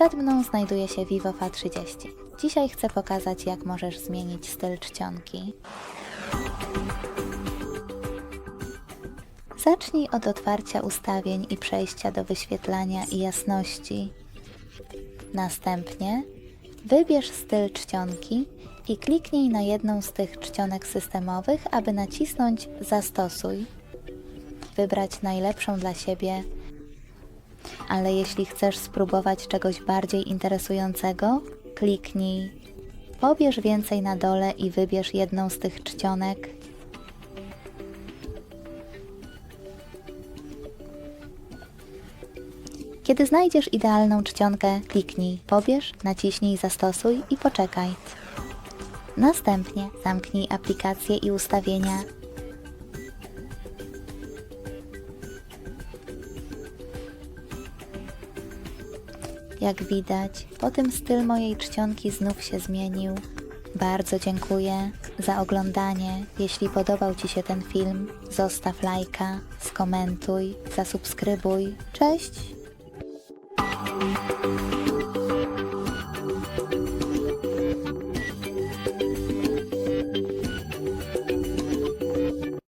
Przed mną znajduje się Vivo V30. Dzisiaj chcę pokazać, jak możesz zmienić styl czcionki. Zacznij od otwarcia ustawień i przejścia do wyświetlania i jasności. Następnie wybierz styl czcionki i kliknij na jedną z tych czcionek systemowych, aby nacisnąć Zastosuj. Wybrać najlepszą dla siebie, ale jeśli chcesz spróbować czegoś bardziej interesującego, kliknij Pobierz więcej na dole i wybierz jedną z tych czcionek Kiedy znajdziesz idealną czcionkę, kliknij Pobierz, naciśnij Zastosuj i poczekaj. Następnie zamknij aplikację i ustawienia. Jak widać, po tym styl mojej czcionki znów się zmienił. Bardzo dziękuję za oglądanie. Jeśli podobał Ci się ten film, zostaw lajka, skomentuj, zasubskrybuj. Cześć!